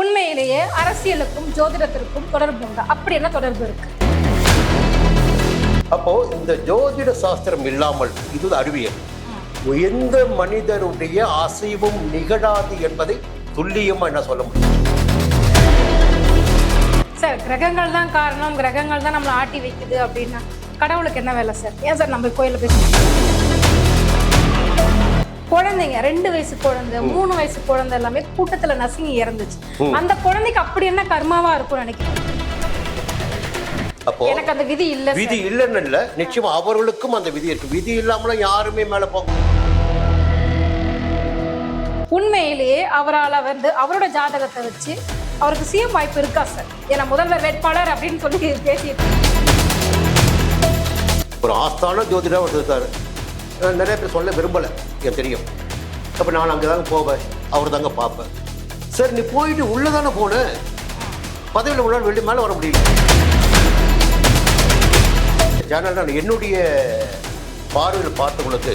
உண்மையிலேயே அரசியலுக்கும் ஜோதிடத்திற்கும் தொடர்பு உண்டு? அப்படி என்ன தொடர்பு இருக்கு? அப்போ இந்த ஜோதிட சாஸ்திரம் இல்லாமல் இது அறிவியல். எந்த மனிதருடைய அசைவும் நிகழாது என்பதை துல்லியமா என்ன சொல்ல முடியும்? சார் கிரகங்கள் தான் காரணம். கிரகங்கள் தான் நம்மளை ஆட்டி வைக்குது அப்படின்னா கடவுளுக்கு என்ன வேலை சார்? ஏன் சார் நம்ம கோயிலில் போய் குழந்தைங்க ரெண்டு வயசு குழந்தை மூணு வயசு குழந்தை எல்லாமே கூட்டத்துல நசுங்கி இறந்துச்சு. அந்த குழந்தைக்கு அப்படி என்ன கர்மாவா இருக்கும் நினைக்கிறேன் அப்போ எனக்கு அந்த விதி இல்ல. விதி இல்லைன்னு இல்ல நிச்சயமா அவர்களுக்கும் அந்த விதி இருக்கு. விதி இல்லாமலும் யாருமே மேல போக உண்மையிலேயே அவரால் வந்து அவரோட ஜாதகத்தை வச்சு அவருக்கு சிஎம் வாய்ப்பு இருக்கா சார்? ஏன்னா முதல்வர் வேட்பாளர் அப்படின்னு சொல்லி பேசிட்டு ஒரு ஆஸ்தான ஜோதிடர் ஒருத்தர் நிறைய பேர் சொல்ல விரும்பலை. எனக்கு தெரியும். அப்போ நான் அங்கே தாங்க போவேன். அவர் தாங்க பார்ப்பேன். சரி நீ போயிட்டு உள்ளே தானே போன? பதவியில் உள்ள வெளியே மேலே வர முடியல. சேனல் நான் என்னுடைய பார்வையில் பார்த்தவங்களுக்கு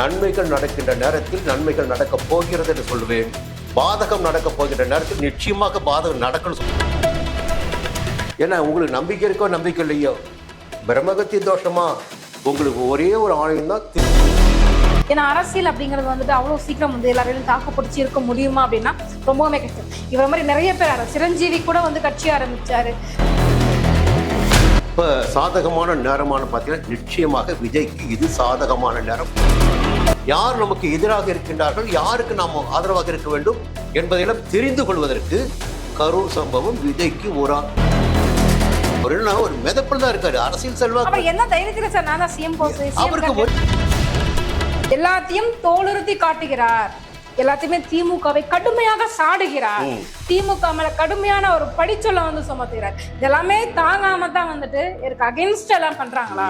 நன்மைகள் நடக்கின்ற நேரத்தில் நன்மைகள் நடக்க போகிறது என்று சொல்லுவேன். பாதகம் நடக்க போகின்ற நேரத்தில் நிச்சயமாக பாதகம் நடக்கணும்னு சொல்லுவேன் ஏன்னா உங்களுக்கு நம்பிக்கை இருக்கோ நம்பிக்கை இல்லையோ? பிரம்மகத்தி தோஷமா? உங்களுக்கு ஒரே ஒரு ஆணையம் தான் ஏன்னா அரசியல் அப்படிங்கிறது வந்துட்டு அவ்வளோ சீக்கிரம் வந்து எல்லாரையும் தாக்கு பிடிச்சி இருக்க முடியுமா அப்படின்னா ரொம்பவுமே கஷ்டம். இவர மாதிரி நிறைய பேர் சிரஞ்சீவி கூட வந்து கட்சி ஆரம்பிச்சாரு. இப்போ சாதகமான நேரமான பார்த்தீங்கன்னா நிச்சயமாக விஜய்க்கு இது சாதகமான நேரம். யார் நமக்கு எதிராக இருக்கின்றார்கள் யாருக்கு நாம் ஆதரவாக இருக்க வேண்டும் என்பதையெல்லாம் தெரிந்து கொள்வதற்கு கரூர் சம்பவம் விஜய்க்கு ஒரு ஒரு ஒரு மிதப்பில் தான் இருக்காரு. அரசியல் செல்வாக்கு. என்ன தைரியத்துல சார் நான் தான் சிஎம் அவருக்கு எல்லாத்தையும் தோலுறுத்தி காட்டுகிறார். எல்லாத்தையுமே திமுகவை கடுமையாக சாடுகிறார். திமுக மேல கடுமையான ஒரு படிச்சொல்ல வந்து சுமத்துகிறார். இதெல்லாமே தாங்காம தான் வந்துட்டு எனக்கு அகைன்ஸ்ட் எல்லாம் பண்றாங்களா?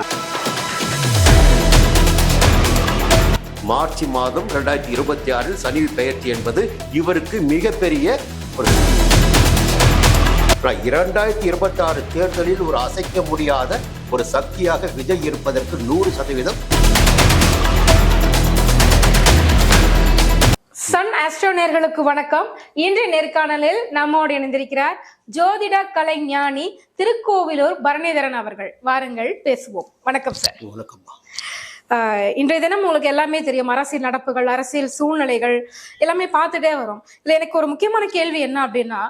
மார்ச் மாதம் ரெண்டாயிரத்தி இருபத்தி ஆறில் சனி பெயர்ச்சி என்பது இவருக்கு மிகப்பெரிய ஒரு இரண்டாயிரத்தி இருபத்தி ஆறு தேர்தலில் ஒரு அசைக்க முடியாத ஒரு சக்தியாக விஜய் இருப்பதற்கு நூறு சதவீதம். சன் ஆஸ்ட்ரோ நேர்களுக்கு வணக்கம். இன்றைய நேர்காணலில் நம்மோடு இணைந்திருக்கிறார் ஜோதிட கலைஞானி திருக்கோவிலூர் பரணிதரன் அவர்கள். வாருங்கள் பேசுவோம். வணக்கம் சார் வணக்கம்மா. ஆஹ் இன்றைய தினம் உங்களுக்கு எல்லாமே தெரியும். அரசியல் நடப்புகள் அரசியல் சூழ்நிலைகள் எல்லாமே பார்த்துட்டே வரும். இதுல எனக்கு ஒரு முக்கியமான கேள்வி என்ன அப்படின்னா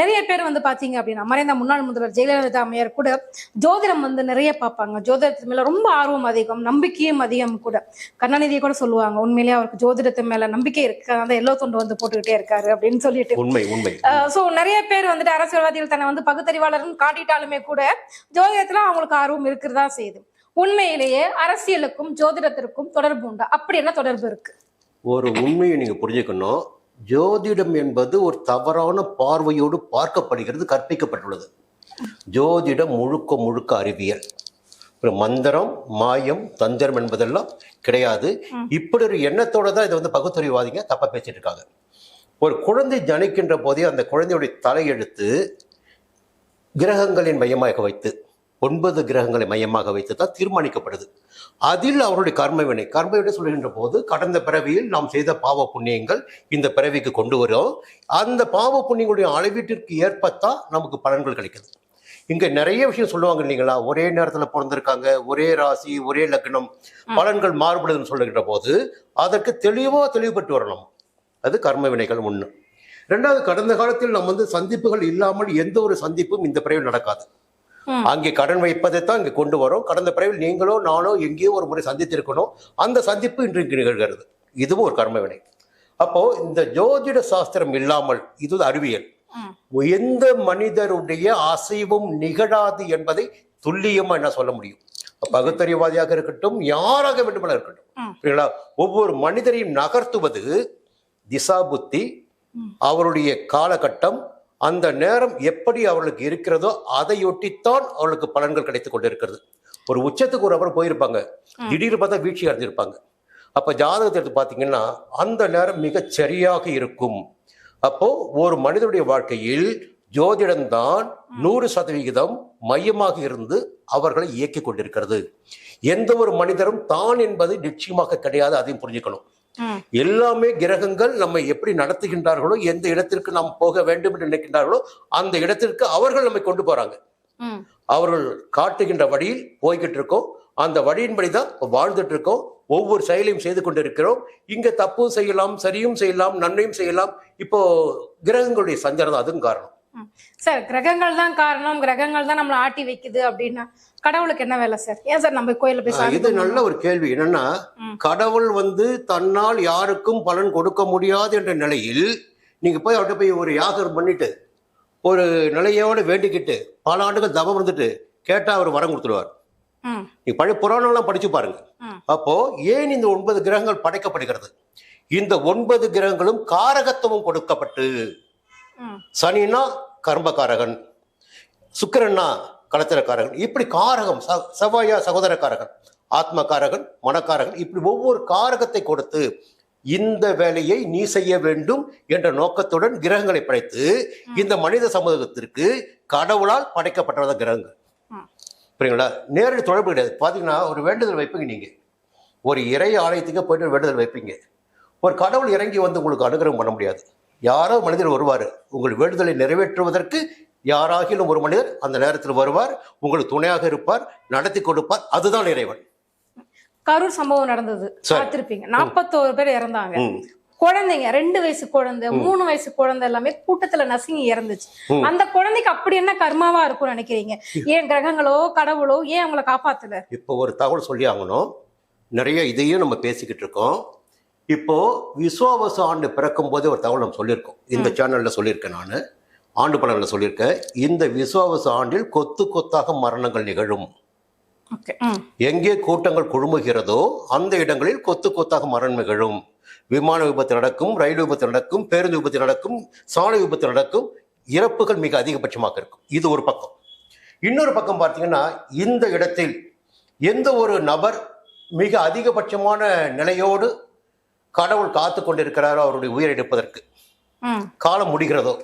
நிறைய பேர் வந்து பாத்தீங்க அப்படின்னா மறைந்த முன்னாள் முதல்வர் ஜெயலலிதா அம்மையார் கூட ஜோதிடம் வந்து நிறைய பார்ப்பாங்க. ஜோதிடத்து மேல ரொம்ப ஆர்வம் அதிகம் நம்பிக்கையும் அதிகம் கூட. கருணாநிதியை கூட சொல்லுவாங்க உண்மையிலேயே அவருக்கு ஜோதிடத்து மேல நம்பிக்கை இருக்கு அந்த எல்லோ தொண்டு வந்து போட்டுக்கிட்டே இருக்காரு அப்படின்னு சொல்லிட்டு. உண்மை உண்மை. சோ நிறைய பேர் வந்துட்டு அரசியல்வாதிகள் தன்னை வந்து பகுத்தறிவாளர்னு காட்டிட்டாலுமே கூட ஜோதிடத்துல அவங்களுக்கு ஆர்வம் இருக்கிறதா செய்யுது. உண்மையிலேயே அரசியலுக்கும் ஜோதிடத்திற்கும் தொடர்பு உண்டு? அப்படி என்ன தொடர்பு இருக்கு? ஒரு உண்மையை நீங்க புரிஞ்சுக்கணும். ஜோதிடம் என்பது ஒரு தவறான பார்வையோடு பார்க்கப்படுகிறது கற்பிக்கப்பட்டுள்ளது. ஜோதிடம் முழுக்க முழுக்க அறிவியல். மந்திரம் மாயம் தந்திரம் என்பதெல்லாம் கிடையாது. இப்படி ஒரு எண்ணத்தோட தான் இதை வந்து பகுத்தறிவாதிங்க தப்பா பேசிட்டு இருக்காங்க. ஒரு குழந்தை ஜனிக்கின்ற போதே அந்த குழந்தையுடைய தலையெழுத்து கிரகங்களின் மையமாக வைத்து ஒன்பது கிரகங்களை மையமாக வைத்து தான் தீர்மானிக்கப்படுது. அதில் அவருடைய கர்மவினை கர்மவினை சொல்கின்ற போது கடந்த பிறவியில் நாம் செய்த பாவ புண்ணியங்கள் இந்த பிறவிக்கு கொண்டு வரோம். அந்த பாவ புண்ணியங்களுடைய அளவீட்டிற்கு ஏற்பத்தான் நமக்கு பலன்கள் கிடைக்குது. இங்க நிறைய விஷயம் சொல்லுவாங்க இல்லைங்களா? ஒரே நேரத்துல பிறந்திருக்காங்க ஒரே ராசி ஒரே லக்னம் பலன்கள் மாறுபடுதுன்னு சொல்லுகின்ற போது அதற்கு தெளிவா தெளிவுபட்டு வரணும். அது கர்ம வினைகள் ஒண்ணு. ரெண்டாவது கடந்த காலத்தில் நம்ம வந்து சந்திப்புகள் இல்லாமல் எந்த ஒரு சந்திப்பும் இந்த பிறவில் நடக்காது. அங்கே கடன் வைப்பதை தான் இங்கே கொண்டு வரோம். கடந்த பிறவில் நீங்களோ நானோ எங்கேயோ ஒரு முறை சந்தித்திருக்கணும். அந்த சந்திப்பு இன்றைக்கு நிகழ்கிறது. இதுவும் ஒரு கர்ம வினை. அப்போ இந்த ஜோதிட சாஸ்திரம் இல்லாமல் இது அறிவியல். எந்த மனிதருடைய அசைவும் நிகழாது என்பதை துல்லியமா என்ன சொல்ல முடியும்? பகுத்தறிவாதியாக இருக்கட்டும் யாராக வேண்டுமென இருக்கட்டும். ம். புரியுங்களா ஒவ்வொரு மனிதரையும் நகர்த்துவது திசா புத்தி அவருடைய காலகட்டம் அந்த நேரம் எப்படி அவர்களுக்கு இருக்கிறதோ அதையொட்டித்தான் அவர்களுக்கு பலன்கள் கிடைத்துக் கொண்டிருக்கிறது. ஒரு உச்சத்துக்கு ஒரு நபர் போயிருப்பாங்க. திடீர்னு பார்த்தா வீழ்ச்சி அடைஞ்சிருப்பாங்க. அப்ப ஜாதகத்தை எடுத்து பார்த்தீங்கன்னா அந்த நேரம் மிகச் சரியாக இருக்கும். அப்போ ஒரு மனிதனுடைய வாழ்க்கையில் ஜோதிடம்தான் நூறு சதவிகிதம் மையமாக இருந்து அவர்களை இயக்கிக் கொண்டிருக்கிறது. எந்த ஒரு மனிதரும் தான் என்பது நிச்சயமாக கிடையாது அதையும் புரிஞ்சுக்கணும். எல்லாமே கிரகங்கள் நம்மை எப்படி நடத்துகின்றார்களோ எந்த இடத்திற்கு நாம் போக வேண்டும் என்று நினைக்கின்றார்களோ அந்த இடத்திற்கு அவர்கள் நம்மை கொண்டு போறாங்க. அவர்கள் காட்டுகின்ற வழியில் போய்கிட்டு இருக்கோம். அந்த வழியின்படி தான் வாழ்ந்துட்டு இருக்கோம் ஒவ்வொரு செயலையும் செய்து கொண்டிருக்கிறோம். இங்க தப்பும் செய்யலாம் சரியும் செய்யலாம் நன்மையும் செய்யலாம். இப்போ கிரகங்களுடைய சஞ்சாரம் தான் அதுவும் காரணம். சார் கிரகங்கள் தான் காரணம். கிரகங்கள் தான் நம்மளை ஆட்டி வைக்குது அப்படின்னா கடவுளுக்கு என்ன வேலை சார்? ஏன் சார் நம்ம கோயில போய் இது நல்ல ஒரு கேள்வி. என்னன்னா. கடவுள் வந்து தன்னால் யாருக்கும் பலன் கொடுக்க முடியாது என்ற நிலையில் நீங்க போய் அவர்கிட்ட போய் ஒரு யாகம் பண்ணிட்டு ஒரு நிலையோடு வேண்டிக்கிட்டு பல ஆண்டுகள் தவம் இருந்துட்டு கேட்டா அவர் வரம் கொடுத்துருவார். ம். நீ பழைய புராணம்லாம் படிச்சு பாருங்க. அப்போ ஏன் இந்த ஒன்பது கிரகங்கள் படைக்கப்படுகிறது? இந்த ஒன்பது கிரகங்களும் காரகத்துவம் கொடுக்கப்பட்டு ம். சனினா கர்மகாரகன் சுக்கரன்னா கலத்திரக்காரகன் இப்படி காரகம் ச- செவ்வாயா சகோதரக்காரகன் ஆத்மகாரகன் மனக்காரகன் இப்படி ஒவ்வொரு காரகத்தை கொடுத்து இந்த வேலையை நீ செய்ய வேண்டும் என்ற நோக்கத்துடன் கிரகங்களை படைத்து இந்த மனித சமூகத்திற்கு கடவுளால் படைக்கப்பட்டத கிரகங்கள். புரியுங்களா நேரடி தொடர்பு கிடையாது. பார்த்தீங்கன்னா ஒரு வேண்டுதல் வைப்பீங்க நீங்கள் ஒரு இறை ஆலயத்துக்கு போயிட்டு வேண்டுதல் வைப்பீங்க. ஒரு கடவுள் இறங்கி வந்து உங்களுக்கு அனுகிரகம் பண்ண முடியாது. யாரோ மனிதர் வருவார். உங்கள் வேண்டுதலை நிறைவேற்றுவதற்கு யாராகிலும் ஒரு மனிதர் அந்த நேரத்தில் வருவார். உங்களுக்கு துணையாக இருப்பார். நடத்தி கொடுப்பார். அதுதான் இறைவன். கரூர் சம்பவம் நடந்தது. பார்த்திருப்பீங்க. நாற்பத்தோரு பேர் இறந்தாங்க. குழந்தைங்க ரெண்டு வயசு குழந்தை மூணு வயசு குழந்தை எல்லாமே கூட்டத்துல நசுங்கி இறந்துச்சு. அந்த குழந்தைக்கு அப்படி என்ன கர்மாவா இருக்கும்னு நினைக்கிறீங்க? ஏன் கிரகங்களோ கடவுளோ ஏன் அவங்கள காப்பாத்தல? இப்போ ஒரு தகவல் சொல்லி ஆகணும். நிறைய இதையும் நம்ம பேசிக்கிட்டு இருக்கோம். இப்போ விஸ்வாவச ஆண்டு பிறக்கும் போதே ஒரு தகவல் நம்ம சொல்லியிருக்கோம். இந்த சேனல்ல சொல்லியிருக்கேன் நான். ஆண்டு பலன்ல சொல்லியிருக்கேன் இந்த விஸ்வாவச ஆண்டில் கொத்து கொத்தாக மரணங்கள் நிகழும். எங்கே கூட்டங்கள் குழுமுகிறதோ அந்த இடங்களில் கொத்து கொத்தாக மரணம் நிகழும். விமான விபத்து நடக்கும் ரயில் விபத்து நடக்கும் பேருந்து விபத்து நடக்கும் சாலை விபத்து நடக்கும். இறப்புகள் மிக அதிகபட்சமாக இருக்கும். இது ஒரு பக்கம். இன்னொரு பக்கம் பார்த்தீங்கன்னா இந்த இடத்தில் எந்த ஒரு நபர் மிக அதிகபட்சமான நிலையோடு கடவுள் காத்து கொண்டிருக்கிறாரோ அவருடைய உயிரை எடுப்பதற்கு காலம் முடிகிறதோ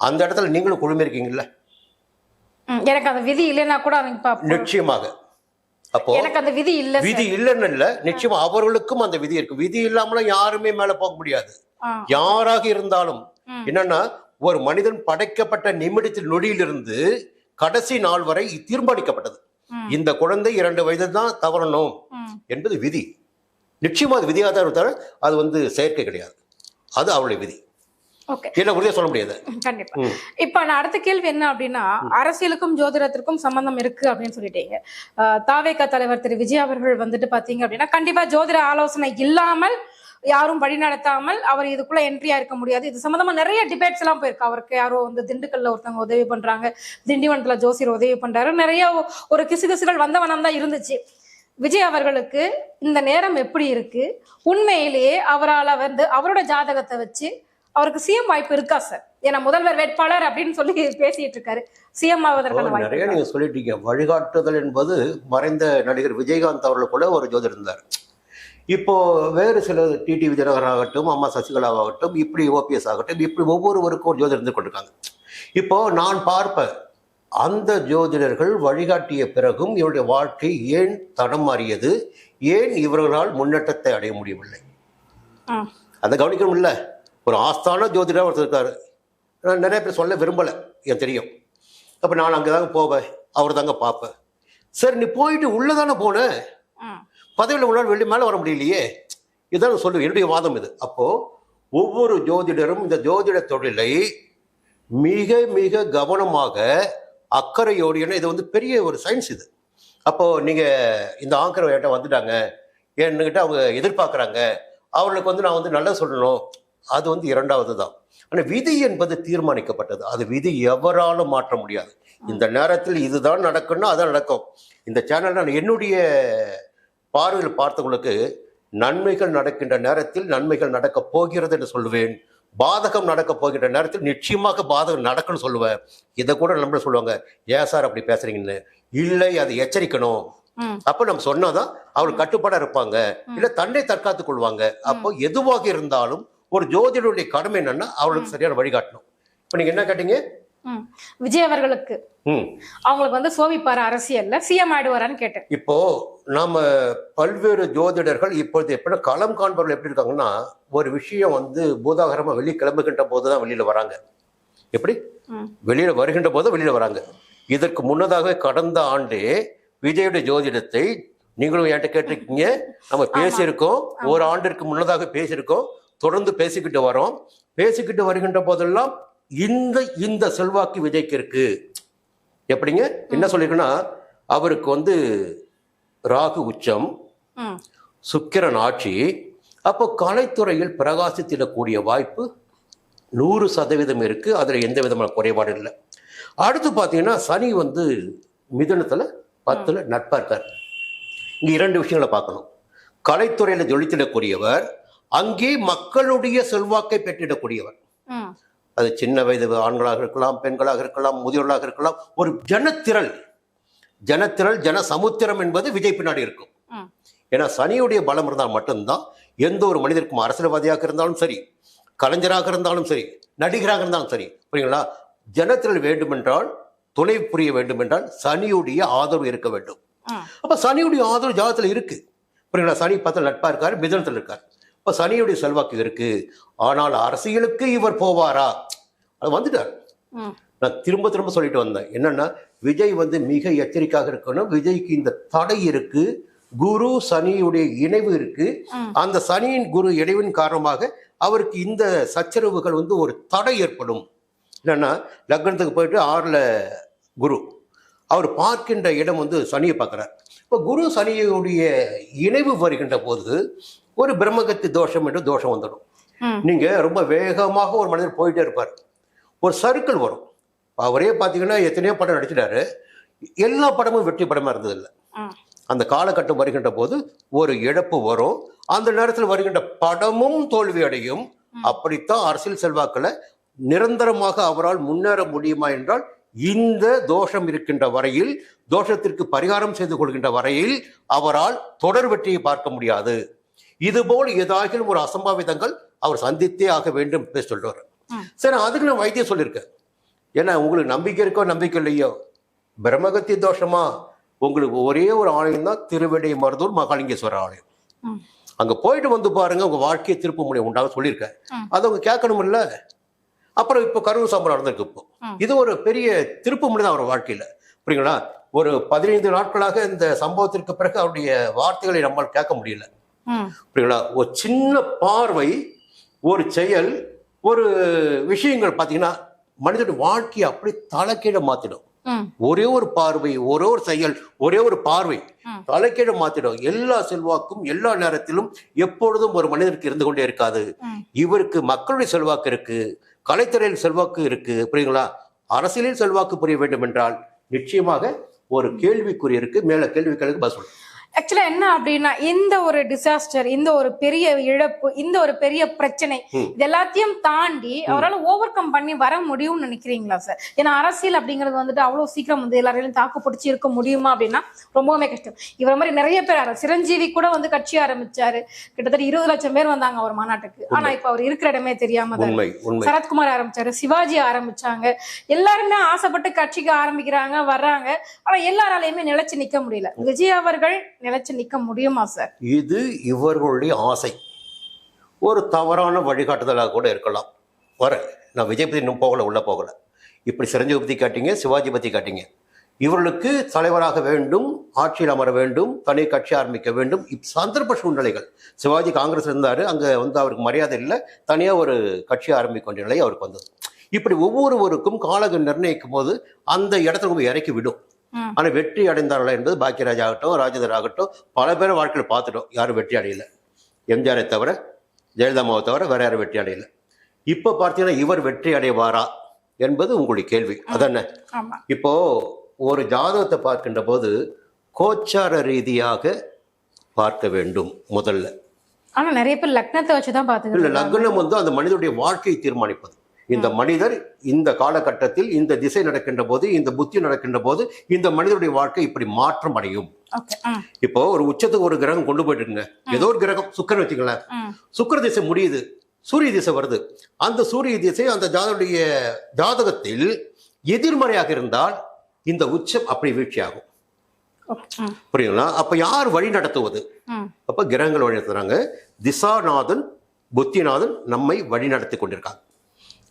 அந்த இடத்துல நீங்களும் குழுமிருக்கீங்கல்ல. எனக்கு அந்த விதி இல்லைன்னா கூட நிச்சயமாக அப்போ எனக்கு அந்த விதி இல்ல விதி இல்லைன்னு இல்ல நிச்சயமா அவர்களுக்கும் அந்த விதி இருக்கு விதி இல்லாமலும் யாருமே மேல போக முடியாது. யாராக இருந்தாலும். என்னன்னா ஒரு மனிதன் படைக்கப்பட்ட நிமிடத்தில் நொடியிலிருந்து கடைசி நாள் வரை தீர்மானிக்கப்பட்டது. இந்த குழந்தை இரண்டு வயது தான் தவறணும். என்பது விதி நிச்சயமா அது விதியாக தான் இருந்தால் அது வந்து செயற்கை கிடையாது. அது அவளுடைய விதி. சொல்ல முடியாது. கண்டிப்பா. இப்ப நான் அடுத்த கேள்வி என்ன அப்படின்னா அரசியலுக்கும் ஜோதிடத்திற்கும் சம்பந்தம் இருக்கு அப்படின்னு சொல்லிட்டீங்க. தாவேகா தலைவர் திரு விஜய் அவர்கள் வந்துட்டு பாத்தீங்க அப்படின்னா கண்டிப்பா ஜோதிட ஆலோசனை இல்லாமல் யாரும் வழி நடத்தாமல் அவர் இதுக்குள்ள என்ட்ரியா இருக்க முடியாது. இது சம்பந்தமா நிறைய டிபேட்ஸ் எல்லாம் போயிருக்கு. அவருக்கு யாரோ வந்து திண்டுக்கல்ல ஒருத்தவங்க உதவி பண்றாங்க திண்டிவனத்துல ஜோசியர் உதவி பண்றாரு. நிறைய ஒரு கிசுகிசுகள் வந்த வண்ணம் தான் இருந்துச்சு. விஜய் அவர்களுக்கு இந்த நேரம் எப்படி இருக்கு? உண்மையிலேயே அவரால் வந்து அவரோட ஜாதகத்தை வச்சு அவருக்கு சிஎம் வாய்ப்பு இருக்கா சார் ஏன்னா முதல்வர் வேட்பாளர் அப்படின்னு சொல்லி பேசிட்டு இருக்காரு. சிஎம் ஆவதற்கான வாய்ப்பு நிறைய நீங்க சொல்லிட்டு இருக்கீங்க. வழிகாட்டுதல் என்பது மறைந்த நடிகர் விஜயகாந்த் அவர்கள் கூட ஒரு ஜோதிடர் இருந்தார் இப்போ வேறு சில டிடி விஜயநகர் ஆகட்டும் அம்மா சசிகலாவாகட்டும் இப்படி ஓபிஎஸ் ஆகட்டும் இப்படி ஒவ்வொருவருக்கும் ஒரு ஜோதிடர் இருந்து கொண்டிருக்காங்க. இப்போ நான் பார்ப்பேன். அந்த ஜோதிடர்கள் வழிகாட்டிய பிறகும் இவருடைய வாழ்க்கை ஏன் தடம் மாறியது? ஏன் இவர்களால் முன்னேற்றத்தை அடைய முடியவில்லை. அதை கவனிக்கணும் இல்ல ஒரு ஆஸ்தான ஜோதிடர் ஒருத்தர் இருக்காரு. நான் நிறைய பேர் சொல்ல விரும்பலை. எனக்கு தெரியும். அப்போ நான் அங்கே தாங்க போவேன். அவர் தாங்க பார்ப்பேன். சரி நீ போயிட்டு உள்ளே தானே போன. பதவியில் உள்ளால் வெளியே மேலே வர முடியலையே. இதான் சொல்லுவேன். என்னுடைய வாதம் இது. அப்போ ஒவ்வொரு ஜோதிடரும் இந்த ஜோதிட தொழிலை மிக மிக கவனமாக அக்கறையோடு ஏன்னா இது வந்து பெரிய ஒரு சயின்ஸ் இது. அப்போது நீங்கள் இந்த ஆங்கர் என்கிட்ட வந்துட்டாங்க என்கிட்ட அவங்க எதிர்பார்க்குறாங்க அவர்களுக்கு வந்து நான் வந்து நல்லா சொல்லணும் அது வந்து இரண்டாவது தான் ஆனால் விதி என்பது தீர்மானிக்கப்பட்டது. அது விதி எவராலும் மாற்ற முடியாது. இந்த நேரத்தில் இதுதான் நடக்கும்னா அதான் நடக்கும். இந்த சேனல் நான் என்னுடைய பார்வையில் பார்த்தவங்களுக்கு நன்மைகள் நடக்கின்ற நேரத்தில் நன்மைகள் நடக்கப் போகிறது என்று சொல்லுவேன் பாதகம் நடக்க போகின்ற நேரத்தில் நிச்சயமாக பாதகம் நடக்கும்னு சொல்லுவேன். இதை கூட நம்மள சொல்லுவாங்க ஏன் சார் அப்படி பேசுறீங்கன்னு? இல்லை அதை எச்சரிக்கணும். அப்ப நம்ம சொன்னாதான் அவர் கட்டுப்பாடா இருப்பாங்க. இல்ல தன்னை தற்காத்துக் கொள்வாங்க. அப்போ எதுவாக இருந்தாலும் ஒரு ஜோதிடருடைய கடமை என்னன்னா அவர்களுக்கு சரியான வழிகாட்டணும். இப்ப நீங்க என்ன கேட்டீங்க. விஜய் அவர்களுக்கு. ம். அவங்களுக்கு வந்து சோபிப்பாரு அரசியல்ல? சிஎம் ஆயிடுவாரான்னு கேட்டேன். இப்போ நாம பல்வேறு ஜோதிடர்கள் இப்பொழுது எப்படி களம் காண்பவர்கள் எப்படி இருக்காங்கன்னா ஒரு விஷயம் வந்து பூதாகரமா வெளியே கிளம்புகின்ற போது தான் வெளியில வராங்க. எப்படி. வெளியில வருகின்ற போது வெளியில வராங்க. இதற்கு முன்னதாக கடந்த ஆண்டே விஜயுடைய ஜோதிடத்தை நீங்களும் என்கிட்ட கேட்டிருக்கீங்க. நம்ம பேசியிருக்கோம். ஒரு ஆண்டிற்கு முன்னதாக பேசியிருக்கோம். தொடர்ந்து பேசிக்கிட்டு வரோம். பேசிக்கிட்டு வருகின்ற போதெல்லாம் இந்த இந்த செல்வாக்கு விஜய்க்கு இருக்கு எப்படிங்க? என்ன சொல்லிருக்குன்னா அவருக்கு வந்து ராகு உச்சம். சுக்கிரன் ஆட்சி. அப்போ கலைத்துறையில் பிரகாசித்திடக்கூடிய வாய்ப்பு நூறு சதவீதம் இருக்கு. அதுல எந்த விதமான குறைபாடு இல்லை. அடுத்து பார்த்தீங்கன்னா சனி வந்து மிதுனத்துல பத்துல நட்பா இருக்கார் இங்க இரண்டு விஷயங்களை பார்க்கணும். கலைத்துறையில ஜொலித்திடக்கூடியவர் அங்கே மக்களுடைய செல்வாக்கை பெற்றிடக்கூடியவர். அது சின்ன வயது ஆண்களாக இருக்கலாம் பெண்களாக இருக்கலாம் முதியோர்களாக இருக்கலாம் ஒரு ஜனத்திரள். ஜனத்திரள் ஜன சமுத்திரம் என்பது விஜய் பின்னாடி இருக்கும். ஏன்னா சனியுடைய பலம் இருந்தால் மட்டும்தான் எந்த ஒரு மனிதருக்கும் அரசியல்வாதியாக இருந்தாலும் சரி கலைஞராக இருந்தாலும் சரி நடிகராக இருந்தாலும் சரி புரியுங்களா? ஜனத்திரள் வேண்டுமென்றால் துணை புரிய வேண்டுமென்றால் சனியுடைய ஆதரவு இருக்க வேண்டும். அப்ப சனியுடைய ஆதரவு ஜாதகத்தில் இருக்கு. புரியுங்களா? சனி பத்தில் நட்பா இருக்காரு மிதனத்தில் இருக்கார். இப்ப சனியுடைய செல்வாக்கு இருக்கு. ஆனால் அரசியலுக்கு இவர் போவாரா? அது வந்துட்டார். நான் திரும்ப திரும்ப சொல்லிட்டு வந்தேன். என்னன்னா விஜய் வந்து மிக எச்சரிக்கையாக இருக்கணும். விஜய்க்கு இந்த தடை இருக்கு. குரு சனியுடைய இணைவு இருக்கு. அந்த சனியின் குரு இணைவின் காரணமாக அவருக்கு இந்த சச்சரவுகள் வந்து ஒரு தடை ஏற்படும். என்னன்னா லக்னத்துக்கு போயிட்டு ஆறுல குரு. அவர் பார்க்கின்ற இடம் வந்து சனியை பார்க்குறார். இப்போ குரு சனியுடைய இணைவு வருகின்ற போது ஒரு பிரம்மகத்தி தோஷம் என்று தோஷம் வந்துடும். நீங்க ரொம்ப வேகமாக ஒரு மனிதர் போயிட்டே இருப்பார். ஒரு சர்க்கிள் வரும். அவரே பார்த்தீங்கன்னா எத்தனையோ படம் நடிச்சிட்டாரு. எல்லா படமும் வெற்றி படமா இருந்ததில்லை. அந்த காலகட்டம் வருகின்ற போது ஒரு இழப்பு வரும். அந்த நேரத்தில் வருகின்ற படமும் தோல்வி அடையும். அப்படித்தான் அரசியல் செல்வாக்களை நிரந்தரமாக அவரால் முன்னேற முடியுமா என்றால் இந்த தோஷம் இருக்கின்ற வரையில் தோஷத்திற்கு பரிகாரம் செய்து கொள்கின்ற வரையில் அவரால் தொடர் வெற்றியை பார்க்க முடியாது. இதுபோல் ஏதாகிலும் ஒரு அசம்பாவிதங்கள் அவர் சந்தித்தே ஆக வேண்டும் என்று சொல்றாரு. சரி அதுக்கு நான் வைத்தியம் சொல்லியிருக்கேன். ஏன்னா உங்களுக்கு நம்பிக்கை இருக்கோ நம்பிக்கை இல்லையோ பிரம்மகத்தி தோஷமா? உங்களுக்கு ஒரே ஒரு ஆலயம் தான் திருவிடை மருதூர் மகாலிங்கேஸ்வரர் ஆலயம். அங்க போயிட்டு வந்து பாருங்க உங்க வாழ்க்கையை திருப்ப முடியும். உண்டாக சொல்லியிருக்கேன். அது அவங்க கேட்கணும்ல அப்புறம் இப்போ கருவு சம்பளம் நடந்திருக்கு இப்போ. இது ஒரு பெரிய திருப்பு முடி தான் அவர் வாழ்க்கையில. புரியுங்களா? ஒரு பதினைந்து நாட்களாக இந்த சம்பவத்திற்கு பிறகு அவருடைய வார்த்தைகளை நம்மால் கேட்க முடியல. புரியுங்களா? ஒரு சின்ன பார்வை ஒரு செயல் ஒரு விஷயங்கள் பார்த்தீங்கன்னா மனிதனுடைய வாழ்க்கையை அப்படி தலைக்கீழ மாத்திடும். ஒரே ஒரு பார்வை ஒரே ஒரு செயல் ஒரே ஒரு பார்வை. தலைக்கீழ மாத்திடும் எல்லா செல்வாக்கும் எல்லா நேரத்திலும் எப்பொழுதும் ஒரு மனிதருக்கு இருந்து கொண்டே இருக்காது. இவருக்கு மக்களுடைய செல்வாக்கு இருக்கு கலைத்துறையில் செல்வாக்கு இருக்கு புரியுங்களா அரசியலில் செல்வாக்கு புரிய வேண்டும் என்றால் நிச்சயமாக ஒரு கேள்விக்குறி இருக்கு மேல கேள்விகளுக்கு பதில் சொல்லு. ஆக்சுவலா என்ன அப்படின்னா இந்த ஒரு டிசாஸ்டர் இந்த ஒரு பெரிய இழப்பு இந்த ஒரு பெரிய பிரச்சனை. இது எல்லாத்தையும் தாண்டி அவரால் ஓவர் கம் பண்ணி வர முடியும்னு நினைக்கிறீங்களா சார் ஏன்னா அரசியல் அப்படிங்கிறது வந்துட்டு அவ்வளவு சீக்கிரம் வந்து எல்லாரையும் தாக்கு பிடிச்சி இருக்க முடியுமா அப்படின்னா ரொம்பவுமே கஷ்டம். இவர் மாதிரி நிறைய பேர் சிரஞ்சீவி கூட வந்து கட்சி ஆரம்பிச்சாரு. கிட்டத்தட்ட இருபது லட்சம் பேர் வந்தாங்க அவர் மாநாட்டுக்கு. ஆனா இப்ப அவர் இருக்கிற இடமே தெரியாம சரத்குமார் ஆரம்பிச்சாரு சிவாஜி ஆரம்பிச்சாங்க. எல்லாருமே ஆசைப்பட்டு கட்சிக்கு ஆரம்பிக்கிறாங்க வர்றாங்க. ஆனா எல்லாராலையுமே நிலைச்சு நிக்க முடியல. விஜய் அவர்கள் நிலைச்சு நிற்க முடியுமா சார்? இது இவர்களுடைய ஆசை. ஒரு தவறான வழிகாட்டுதலாக கூட இருக்கலாம். வர நான் விஜய் பத்தி இன்னும் போகல உள்ளே போகலை. இப்படி சிரஞ்சீவி பற்றி காட்டிங்க சிவாஜி பற்றி காட்டிங்க. இவர்களுக்கு தலைவராக வேண்டும் ஆட்சியில் அமர வேண்டும் தனி கட்சி ஆரம்பிக்க வேண்டும். இப் சந்தர்ப்ப சூழ்நிலைகள். சிவாஜி காங்கிரஸ் இருந்தார் அங்கே வந்து அவருக்கு மரியாதை இல்லை. தனியாக ஒரு கட்சி ஆரம்பிக்க வேண்டிய நிலை அவருக்கு வந்தது. இப்படி ஒவ்வொருவருக்கும் காலகம் நிர்ணயிக்கும் போது அந்த இடத்துல போய் இறக்கி விடும். ம். ஆனா வெற்றி அடைந்தார்களா என்பது பாக்கியராஜ் ஆகட்டும் ராஜேந்தர் ஆகட்டும் பல பேர் வாழ்க்கையில் பார்த்துட்டோம். யாரும் வெற்றி அடையல. எம்ஜிஆரை தவிர ஜெயலலிதாமாவை தவிர வேற யாரும் வெற்றி அடையல. இப்ப பார்த்தீங்கன்னா இவர் வெற்றி அடைவாரா என்பது உங்களுடைய கேள்வி. அதானே இப்போ ஒரு ஜாதகத்தை பார்க்கின்ற போது கோச்சார ரீதியாக பார்க்க வேண்டும் முதல்ல. ஆனா நிறைய பேர் லக்னத்தை வச்சுதான் இல்ல பாத்துக்கிறாங்க லக்னம் வந்து அந்த மனிதனுடைய வாழ்க்கையை தீர்மானிப்பது. இந்த மனிதர் இந்த காலகட்டத்தில் இந்த திசை நடக்கின்ற போது இந்த புத்தி நடக்கின்ற போது இந்த மனிதனுடைய வாழ்க்கை இப்படி மாற்றம் அடையும். இப்போ ஒரு உச்சத்துக்கு ஒரு கிரகம் கொண்டு போயிட்டு இருக்குங்க ஏதோ ஒரு கிரகம் சுக்கரன் வச்சுங்களேன் சுக்கிர திசை முடியுது சூரிய திசை வருது. அந்த சூரிய திசை அந்த ஜாதனுடைய ஜாதகத்தில் எதிர்மறையாக இருந்தால் இந்த உச்சம் அப்படி வீழ்ச்சியாகும். புரியுங்களா அப்ப யார் வழி நடத்துவது? அப்ப கிரகங்கள் வழி நடத்துறாங்க. திசாநாதன் புத்திநாதன் நம்மை வழி நடத்தி கொண்டிருக்காங்க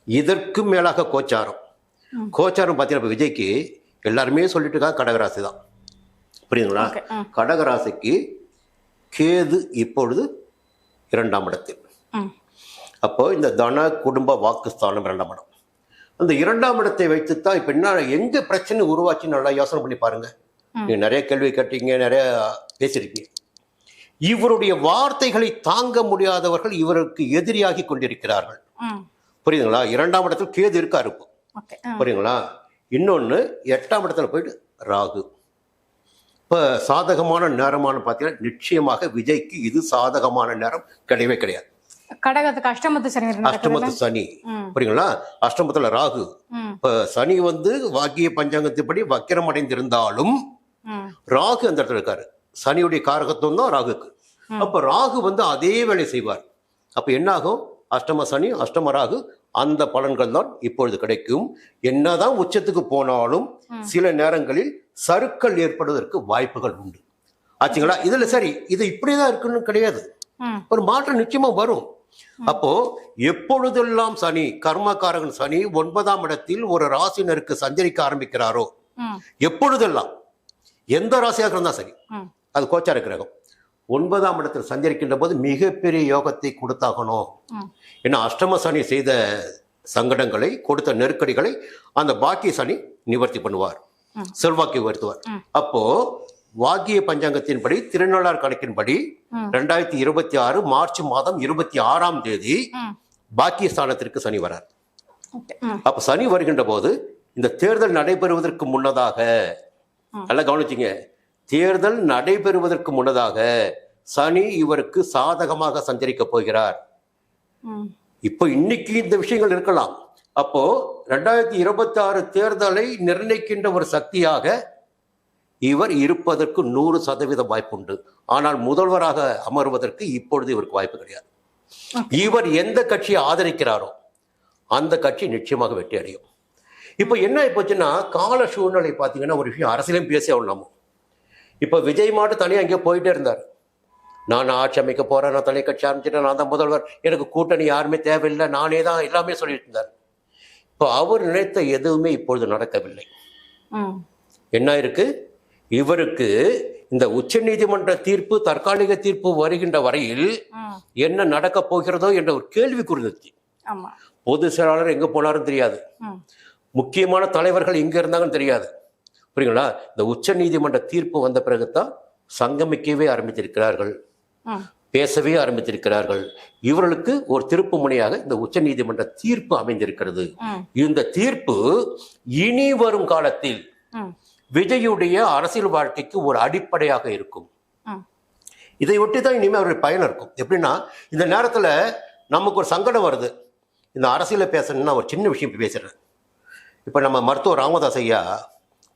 இதற்கு மேலாக கோச்சாரம். கோச்சாரம் பார்த்தீங்கன்னா இப்ப விஜய்க்கு எல்லாருமே சொல்லிட்டு இருக்காங்க கடகராசி தான் புரியுதுங்களா. கடகராசிக்கு கேது இப்பொழுது இரண்டாம் இடத்தில் அப்போ இந்த தன குடும்ப வாக்குஸ்தானம் இரண்டாம் இடம் அந்த இரண்டாம் இடத்தை வைத்துத்தான் இப்ப என்ன எங்க பிரச்சனை உருவாச்சு நல்லா யோசனை பண்ணி பாருங்க ம். நீங்க நிறைய கேள்வி கேட்டீங்க நிறைய பேசியிருக்கீங்க இவருடைய வார்த்தைகளை தாங்க முடியாதவர்கள் இவருக்கு எதிரியாகி கொண்டிருக்கிறார்கள். புரியுதுங்களா? இரண்டாம் இடத்தில் கேது இருக்காரு இப்போ ஓகே ம், புரியுங்களா இன்னொன்னு எட்டாம் இடத்துல போயிட்டு ராகு. இப்ப சாதகமான நேரமான பார்த்தீங்கன்னா நிச்சயமாக விஜய்க்கு இது சாதகமான நேரம் கிடையவே கிடையாது. கடகத்துக்கு அஷ்டமத்து சனி? அஷ்டமத்து சனி. புரியுங்களா அஷ்டமத்துல ராகு. இப்ப சனி வந்து வாக்கிய பஞ்சாங்கத்தின்படி வக்கிரம் அடைந்திருந்தாலும் ராகு அந்த இடத்துல இருக்காரு. சனியுடைய காரகத்துவம் தான் ராகுக்கு. அப்ப ராகு வந்து அதே வேலை செய்வார். அப்ப என்ன ஆகும் அஷ்டம சனி அஷ்டம ராகு அந்த பலன்கள் தான் இப்பொழுது கிடைக்கும். என்னதான் உச்சத்துக்கு போனாலும். சில நேரங்களில் சறுக்கல் ஏற்படுவதற்கு வாய்ப்புகள் உண்டு. ஆச்சுங்களா? இதுல சரி இது இப்படிதான் இருக்குன்னு கிடையாது. ஒரு மாற்றம் நிச்சயமா வரும். அப்போ எப்பொழுதெல்லாம் சனி கர்மகாரகன் சனி ஒன்பதாம் இடத்தில் ஒரு ராசினருக்கு சஞ்சரிக்க ஆரம்பிக்கிறாரோ? எப்பொழுதெல்லாம்? எந்த ராசியாக இருந்தா சரி. அது கோச்சார கிரகம். ஒன்பதாம் இடத்தில் சஞ்சரிக்கின்ற போது மிகப்பெரிய யோகத்தை கொடுத்தாகணும். ஏன்னா அஷ்டம சனி செய்த சங்கடங்களை கொடுத்த நெருக்கடிகளை அந்த பாக்கிய சனி நிவர்த்தி பண்ணுவார். செல்வாக்கை உயர்த்துவார். அப்போ வாக்கிய பஞ்சாங்கத்தின்படி திருநாளார் கணக்கின்படி. ரெண்டாயிரத்தி இருபத்தி ஆறு மார்ச் மாதம் இருபத்தி ஆறாம் தேதி. பாக்கிய ஸ்தானத்திற்கு சனி வரார் அப்ப சனி வருகின்ற போது இந்த தேர்தல் நடைபெறுவதற்கு முன்னதாக. நல்லா கவனிச்சிங்க தேர்தல் நடைபெறுவதற்கு முன்னதாக சனி இவருக்கு சாதகமாக சஞ்சரிக்க போகிறார். இப்போ இன்னைக்கு இந்த விஷயங்கள் இருக்கலாம். அப்போ ரெண்டாயிரத்தி இருபத்தி ஆறு தேர்தலை நிர்ணயிக்கின்ற ஒரு சக்தியாக இவர் இருப்பதற்கு நூறு சதவீத வாய்ப்புண்டு. ஆனால் முதல்வராக அமர்வதற்கு இப்பொழுது இவருக்கு வாய்ப்பு கிடையாது. இவர் எந்த கட்சியை ஆதரிக்கிறாரோ அந்த கட்சி நிச்சயமாக வெற்றி அடையும். இப்போ என்ன போச்சுன்னா கால சூழ்நிலை பார்த்தீங்கன்னா ஒரு விஷயம் அரசியலையும் பேசி ஆகணும் நம்ம இப்போ விஜய் மாட்டு தனியாக எங்கேயோ போயிட்டே இருந்தார். நான் ஆட்சி அமைக்க போறேன் நான் தனி கட்சி ஆரம்பிச்சிட்டேன் நான் தான் முதல்வர். எனக்கு கூட்டணி யாருமே தேவையில்லை நானே தான் எல்லாமே சொல்லிட்டு இருந்தார். இப்போ அவர் நினைத்த எதுவுமே இப்பொழுது நடக்கவில்லை. என்ன இருக்கு? இவருக்கு இந்த உச்சநீதிமன்ற தீர்ப்பு தற்காலிக தீர்ப்பு வருகின்ற வரையில் என்ன நடக்க போகிறதோ என்ற ஒரு கேள்வி குறிந்துச்சு பொதுச் செயலாளர் எங்க போனாரும் தெரியாது. முக்கியமான தலைவர்கள் எங்க இருந்தாங்கன்னு தெரியாது. புரியுங்களா இந்த உச்ச நீதிமன்ற தீர்ப்பு வந்த பிறகுதான் சங்கமிக்கவே ஆரம்பித்திருக்கிறார்கள். பேசவே ஆரம்பித்திருக்கிறார்கள். இவர்களுக்கு ஒரு திருப்பு முனையாக இந்த உச்ச நீதிமன்ற தீர்ப்பு அமைந்திருக்கிறது. இந்த தீர்ப்பு இனி வரும் காலத்தில் விஜயுடைய அரசியல் வாழ்க்கைக்கு ஒரு அடிப்படையாக இருக்கும். இதை ஒட்டி தான் இனிமேல் அவருடைய பயன் இருக்கும். எப்படின்னா இந்த நேரத்தில் நமக்கு ஒரு சங்கடம் வருது. இந்த அரசியலை பேசணும்னா ஒரு சின்ன விஷயம் பேசுறேன் இப்போ நம்ம மருத்துவர் ராமதாஸ் ஐயா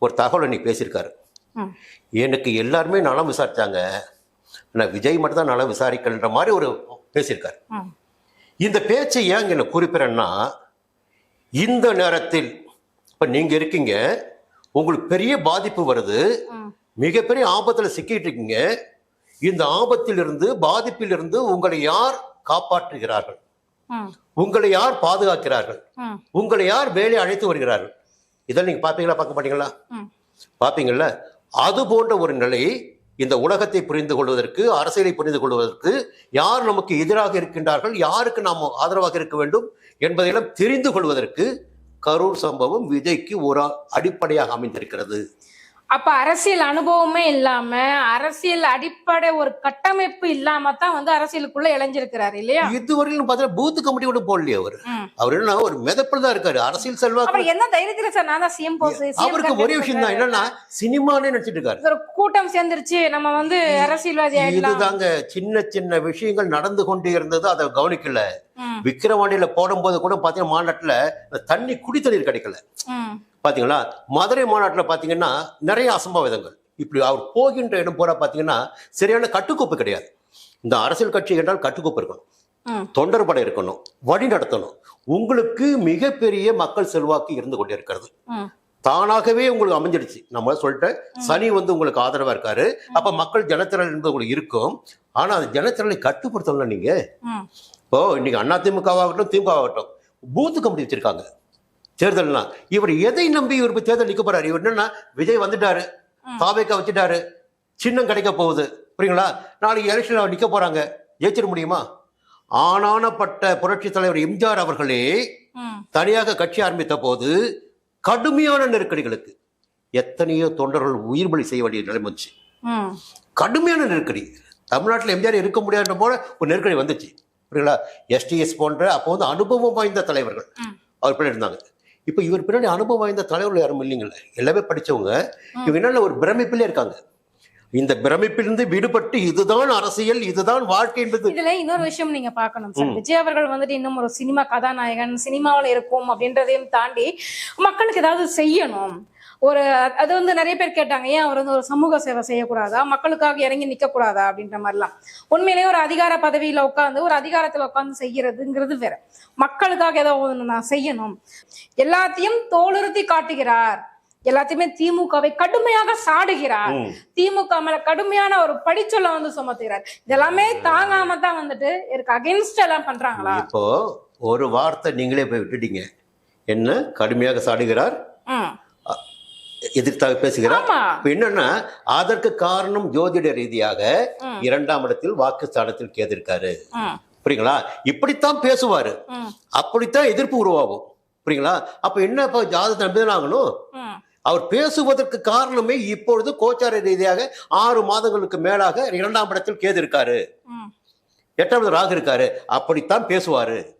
ஒரு தகவல் இன்னைக்கு பேசியிருக்காரு. எனக்கு எல்லாருமே நலம் விசாரிச்சாங்க. ஆனால் விஜய் மட்டும் தான் நலம் விசாரிக்கன்ற மாதிரி ஒரு பேசியிருக்காரு. இந்த பேச்சை ஏன் இங்க நான் குறிப்பிட்றேன்னா இந்த நேரத்தில் இப்போ நீங்கள் இருக்கீங்க உங்களுக்கு பெரிய பாதிப்பு வருது மிகப்பெரிய ஆபத்தில் சிக்கிட்டு இருக்கீங்க. இந்த ஆபத்திலிருந்து பாதிப்பிலிருந்து உங்களை யார் காப்பாற்றுகிறார்கள்? உங்களை யார் பாதுகாக்கிறார்கள்? உங்களை யார் வேலை அழைத்து வருகிறார்கள்? இதெல்லாம் நீங்க பார்ப்பீங்களா பார்க்க மாட்டீங்களா? ம். பார்ப்பீங்கள்ல அது போன்ற ஒரு நிலை இந்த உலகத்தை புரிந்து கொள்வதற்கு அரசியலை புரிந்து கொள்வதற்கு யார் நமக்கு எதிராக இருக்கின்றார்கள் யாருக்கு நாம் ஆதரவாக இருக்க வேண்டும் என்பதையெல்லாம் தெரிந்து கொள்வதற்கு கரூர் சம்பவம் விஜய்க்கு ஒரு அடிப்படையாக அமைந்திருக்கிறது. அப்ப அரசியல் அனுபவமே இல்லாம அரசியல் அடிப்படை ஒரு கட்டமைப்பு இல்லாம தான் வந்து அரசியலுக்குள்ள இளைஞ்சிருக்கிறாரு இல்லையா? இதுவரையிலும் பார்த்தா பூத்து கமிட்டி கூட போடலையே அவர். அவர் என்ன ஒரு மிதப்பில் தான் இருக்காரு. அரசியல் செல்வாக்கு என்ன தைரியத்துல சார் நான் தான் சிஎம் போஸ் அவருக்கு ஒரே விஷயம் தான். என்னன்னா சினிமானே நினைச்சிட்டு இருக்காரு. ஒரு கூட்டம் சேர்ந்துருச்சு நம்ம வந்து அரசியல்வாதி இதுதாங்க சின்ன சின்ன விஷயங்கள் நடந்து கொண்டே இருந்தது. அதை கவனிக்கல. விக்கிரவாண்டியில போடும்போது கூட பாத்தீங்கன்னா மாநாட்டுல தண்ணி குடி தண்ணீர் கிடைக்கல ம், பாத்தீங்களா? மதுரை மாநாட்டுல பாத்தீங்கன்னா நிறைய அசம்பாவிதங்கள். இப்படி அவர் போகின்ற இடம் பூரா பாத்தீங்கன்னா சரியான கட்டுக்கோப்பு கிடையாது. இந்த அரசியல் கட்சி என்றால் கட்டுக்கோப்பு இருக்கணும். ம், தொண்டர் படை இருக்கணும். வழி நடத்தணும். உங்களுக்கு மிகப்பெரிய மக்கள் செல்வாக்கு இருந்து கொண்டே இருக்கிறது ம், தானாகவே உங்களுக்கு அமைஞ்சிடுச்சு. நம்ம சொல்லிட்டேன் சனி வந்து உங்களுக்கு ஆதரவா இருக்காரு. அப்ப மக்கள் ஜனத்திரள் என்பது உங்களுக்கு இருக்கும். ஆனா அந்த ஜனத்திரளை கட்டுப்படுத்தணும் நீங்க. இப்போ இன்னைக்கு அண்ணா திமுகவாகட்டும் திமுக ஆகட்டும் பூத்து கமிட்டி வச்சிருக்காங்க. தேர்தல்னா. இவர் எதை நம்பி இவர் இப்ப தேர்தல் நிக்க போறாரு? இவர் என்னன்னா விஜய் வந்துட்டாரு. தாவேக்கா வச்சுட்டாரு. சின்னம் கிடைக்க போகுது. புரியுங்களா? நாளைக்கு எலெக்ஷன்ல அவர் நிக்க போறாங்க. ஜெயிச்சிட முடியுமா? ஆனானப்பட்ட புரட்சி தலைவர் எம்ஜிஆர் அவர்களே. தனியாக கட்சி ஆரம்பித்த போது கடுமையான நெருக்கடிகளுக்கு எத்தனையோ தொண்டர்கள் உயிர் பலி செய்ய வேண்டிய நிலைமை வந்துச்சு. கடுமையான நெருக்கடி. தமிழ்நாட்டில் எம்ஜிஆர் இருக்க முடியாத போல ஒரு நெருக்கடி வந்துச்சு. புரியுங்களா? எஸ்டிஎஸ் போன்ற அப்போ வந்து அனுபவம் வாய்ந்த தலைவர்கள். அவர் பின்னாடி இருந்தாங்க. இப்போ இவர் பின்னாடி அனுபவம் வாய்ந்த தலைவர்கள் யாரும் இல்லைங்களே எல்லாமே படிச்சவங்க. இவங்க என்னென்ன ஒரு பிரமிப்பிலே இருக்காங்க. இந்த பிரமிப்பிலிருந்து விடுபட்டு இதுதான் அரசியல் இதுதான் வாழ்க்கை என்பது. இதுல இன்னொரு விஷயம் நீங்க பார்க்கணும் சார். விஜய் அவர்கள் வந்துட்டு இன்னும் ஒரு சினிமா கதாநாயகன் சினிமாவுல இருக்கும் அப்படின்றதையும் தாண்டி மக்களுக்கு ஏதாவது செய்யணும். ஒரு அது வந்து நிறைய பேர் கேட்டாங்க ஏன் அவர் வந்து ஒரு சமூக சேவை செய்யக்கூடாதா? மக்களுக்காக இறங்கி நிக்க கூடாதா அப்படின்ற மாதிரிலாம். உண்மையிலேயே ஒரு அதிகார பதவியில உட்காந்து ஒரு அதிகாரத்துல உட்காந்து செய்யறதுங்கிறது வேற. மக்களுக்காக ஏதோ ஒண்ணு நான் செய்யணும். எல்லாத்தையும் தோலுறுத்தி காட்டுகிறார். எல்லாத்தையுமே திமுகவை கடுமையாக சாடுகிறார். திமுக மேல கடுமையான ஒரு படிச்சொல்ல வந்து சுமத்துகிறார். இதெல்லாமே தாங்காம தான் வந்துட்டு இதுக்கு அகைன்ஸ்ட் எல்லாம் பண்றாங்களா? இப்போ ஒரு வார்த்தை நீங்களே போய் விட்டுட்டீங்க. என்ன? கடுமையாக சாடுகிறார். எதிர்த்தாக பேசுகிறார். என்னன்னா அதற்கு காரணம் ஜோதிட ரீதியாக. இரண்டாம் இடத்தில் வாக்குஸ்தானத்தில் கேதிருக்காரு. புரியுங்களா? இப்படித்தான் பேசுவாரு. அப்படித்தான் எதிர்ப்பு உருவாகும். புரியுங்களா? அப்ப என்ன இப்ப ஜாதகத்தை நம்பிதான் ஆகணும்? ம். அவர் பேசுவதற்கு காரணமே இப்பொழுது கோச்சார ரீதியாக ஆறு மாதங்களுக்கு மேலாக இரண்டாம் இடத்தில் கேது இருக்காரு. எட்டாவது ராகு இருக்காரு. அப்படித்தான் பேசுவாரு.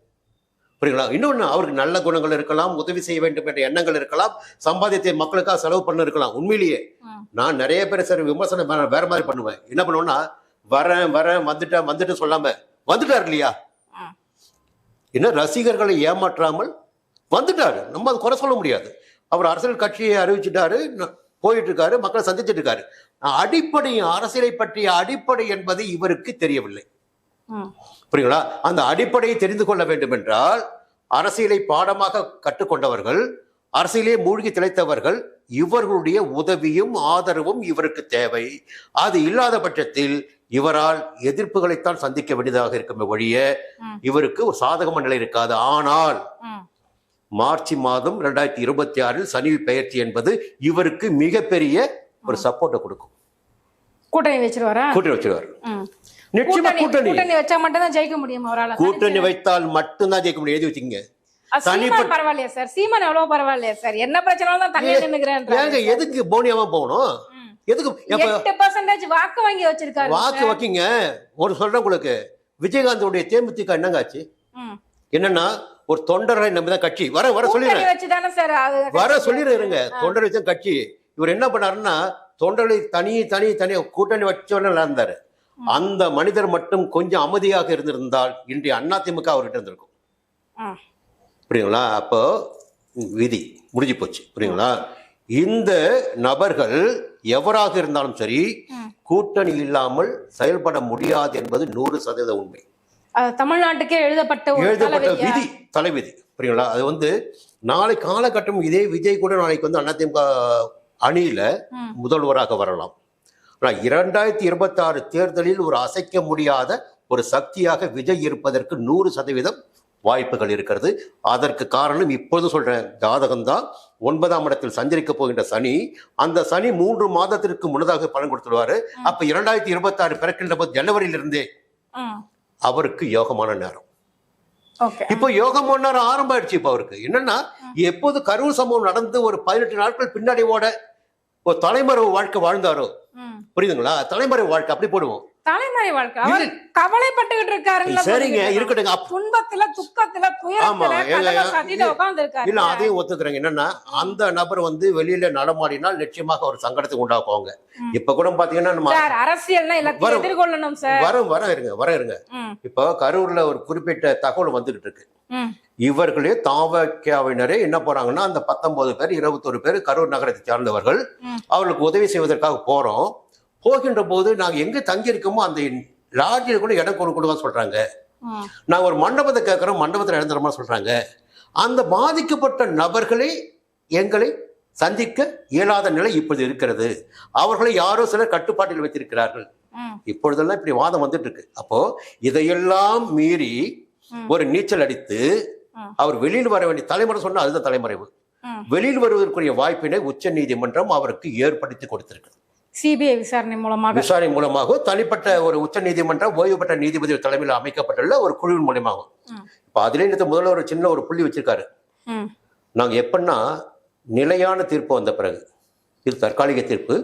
புரியுங்களா இன்னொன்னு அவருக்கு நல்ல குணங்கள் இருக்கலாம் உதவி செய்ய வேண்டும் என்ற எண்ணங்கள் இருக்கலாம் சம்பாதியத்தை மக்களுக்காக செலவு பண்ண இருக்கலாம். உண்மையிலேயே. நான் நிறைய பேர் சரி விமர்சனம் வேற- மாதிரி பண்ணுவேன். என்ன பண்ணுவேன்னா வரேன் வரேன் வந்துட்டேன் வந்துட்டு சொல்லாம வந்துட்டார் இல்லையா. என்ன ரசிகர்களை ஏமாற்றாமல் வந்துட்டாரு. நம்ம அது குறை சொல்ல முடியாது. அவர் அரசியல் கட்சியை அறிவிச்சிட்டாரு போயிட்டு இருக்காரு மக்களை சந்திச்சிட்டு இருக்காரு அடிப்படை அரசியலை பற்றிய அடிப்படை என்பது இவருக்கு தெரியவில்லை. புரியுங்களா அந்த அடிப்படையை தெரிந்து கொள்ள வேண்டும் என்றால் அரசியலை பாடமாக கற்றுக்கொண்டவர்கள் அரசியலே மூழ்கி திளைத்தவர்கள் இவர்களுடைய உதவியும் ஆதரவும் இவருக்கு தேவை. அது இல்லாத பட்சத்தில் இவரால் எதிர்ப்புகளைத்தான் சந்திக்க வேண்டியதாக இருக்குமே ஒழிய. இவருக்கு ஒரு சாதகமான நிலை இருக்காது. ஆனால். மார்ச் மாதம் ரெண்டாயிரத்தி இருபத்தி ஆறில் சனி பெயர்ச்சி என்பது இவருக்கு மிகப்பெரிய ஒரு சப்போர்ட்டை கொடுக்கும். கூட்டணி வச்சிருவாரா? கூட்டணி வச்சிருவார். நிச்சயமா கூட்டணி கூட்டணி. வச்சா மட்டும் தான் ஜெயிக்க முடியும் அவரால. கூட்டணி வைத்தால் மட்டும்தான் ஜெயிக்க முடியும். எழுதி சீமான் தனிப்பட்ட- பரவாயில்லையா சார். சீமான் எவ்வளவு பரவாயில்லையா சார். என்ன பிரச்சனாலும் தான் தனியா நின்னுக்கிறேன் எதுக்கு போனியாம போகணும்? எதுக்கு எட்டு பர்சன்டேஜ் வாக்கு வாங்கி வச்சிருக்காரு வாக்கு வைக்கிங்க. ஒரு சொல்றேன் உங்களுக்கு. விஜயகாந்தோடைய தேமுதிக என்னங்க ஆச்சு. என்னன்னா ஒரு தொண்டரை நம்பிதான் கட்சி. வர வர சொல்லிடுறேன். வச்சுதானே சார் அது வர சொல்லிடுறேங்க தொண்டர் வச்ச கட்சி. இவர் என்ன பண்ணாருன்னா தொண்டர்களை தனி தனி தனி கூட்டணி வச்சவன இருந்தாரு அந்த மனிதர் மட்டும் கொஞ்சம் அமைதியாக இருந்திருந்தால் இன்றைய அதிமுக அவர்கிட்ட இருந்திருக்கும். புரியுங்களா அப்போ விதி முடிஞ்சு போச்சு. புரியுங்களா இந்த நபர்கள் எவராக இருந்தாலும் சரி. கூட்டணி இல்லாமல் செயல்பட முடியாது என்பது நூறு சதவீத உண்மை. தமிழ்நாட்டுக்கே எழுதப்பட்ட எழுதப்பட்ட? விதி தலைவிதி. புரியுங்களா அது வந்து நாளை காலகட்டம் இதே விஜய் கூட நாளைக்கு வந்து அதிமுக அணியில. முதல்வராக வரலாம். ஆனா இரண்டாயிரத்தி இருபத்தி ஆறு தேர்தலில் ஒரு அசைக்க முடியாத ஒரு சக்தியாக விஜய் இருப்பதற்கு நூறு சதவீதம் வாய்ப்புகள் இருக்கிறது. அதற்கு காரணம் இப்பொழுது சொல்றேன் ஜாதகம் தான் ஒன்பதாம் இடத்தில் சஞ்சரிக்க போகின்ற சனி. அந்த சனி மூன்று மாதத்திற்கு முன்னதாக பலன் கொடுத்துருவாரு அப்ப இரண்டாயிரத்தி இருபத்தி ஆறு பிறக்கின்ற போது ஜனவரியிலிருந்தே. அவருக்கு யோகமான நேரம். இப்போ யோகம் நேரம் ஆரம்பம் ஆயிடுச்சு இப்போ அவருக்கு. என்னன்னா எப்போது கரூர் சம்பவம் நடந்து ஒரு பதினெட்டு நாட்கள் பின்னாடி ஓட ஒரு தலைமறைவு வாழ்க்கை வாழ்ந்தாரோ. புரியுதுங்களா? தலைமறைவு வாழ்க்கை அப்படி போடுவோம். தலைமறை வாழ்க்கை. அவர் கவலைப்பட்டுகிட்டு இருக்காருல்ல சரிங்க. இருக்கட்டுங்க. துன்பத்துல துக்கத்துல இல்ல அதையும் ஒத்துக்கிறேங்க. என்னன்னா அந்த நபர் வந்து வெளியில நடமாடினால் நிச்சயமாக ஒரு சங்கடத்துக்கு உண்டாக்குவாங்க. இப்ப கூட பாத்தீங்கன்னா நம்ம அரசியல்னா. எதிர்கொள்ளணும் சார். வரும் வர இருங்க வர இருங்க. இப்போ கரூர்ல ஒரு குறிப்பிட்ட தகவல் வந்துகிட்டு இருக்கு. இவர்களே தாவக்கியாவினரே என்ன போறாங்கன்னா அந்த பத்தொன்பது பேர் இருபத்தொரு பேர் கரூர் நகரத்தை சார்ந்தவர்கள். அவர்களுக்கு உதவி செய்வதற்காக போறோம். போகின்ற போது நாங்க எங்க தங்கி இருக்கோமோ அந்த லாட்ஜில் கூட இடம் கொடு கொடுக்க சொல்றாங்க. நாங்க ஒரு மண்டபத்தை கேட்கறோம் மண்டபத்தில் இடம் தரமா சொல்றாங்க. அந்த பாதிக்கப்பட்ட நபர்களே எங்களை சந்திக்க இயலாத நிலை இப்பொழுது இருக்கிறது. அவர்களை யாரோ சிலர் கட்டுப்பாட்டில் வைத்திருக்கிறார்கள். இப்பொழுதெல்லாம் இப்படி வாதம் வந்துட்டு இருக்கு. அப்போ இதையெல்லாம் மீறி. ஒரு நீச்சல் அடித்து. அவர் வெளியில் வர வேண்டிய தலைமுறை சொன்னா அதுதான் தலைமறைவு. வெளியில் வருவதற்குரிய வாய்ப்பினை உச்ச நீதிமன்றம் அவருக்கு ஏற்படுத்தி கொடுத்திருக்கு. சிபிஐ விசாரணை மூலமாக. விசாரணை மூலமாக தனிப்பட்ட ஒரு உச்ச நீதிமன்றம் ஓய்வு பெற்ற நீதிபதி தலைமையில் அமைக்கப்பட்டுள்ள ஒரு குழுவின் மூலியமாகும். இப்ப அதிலே இந்த முதல்வர் ஒரு சின்ன ஒரு புள்ளி வச்சிருக்காரு. நாங்க எப்படின்னா நிலையான தீர்ப்பு வந்த பிறகு இது தற்காலிக தீர்ப்பு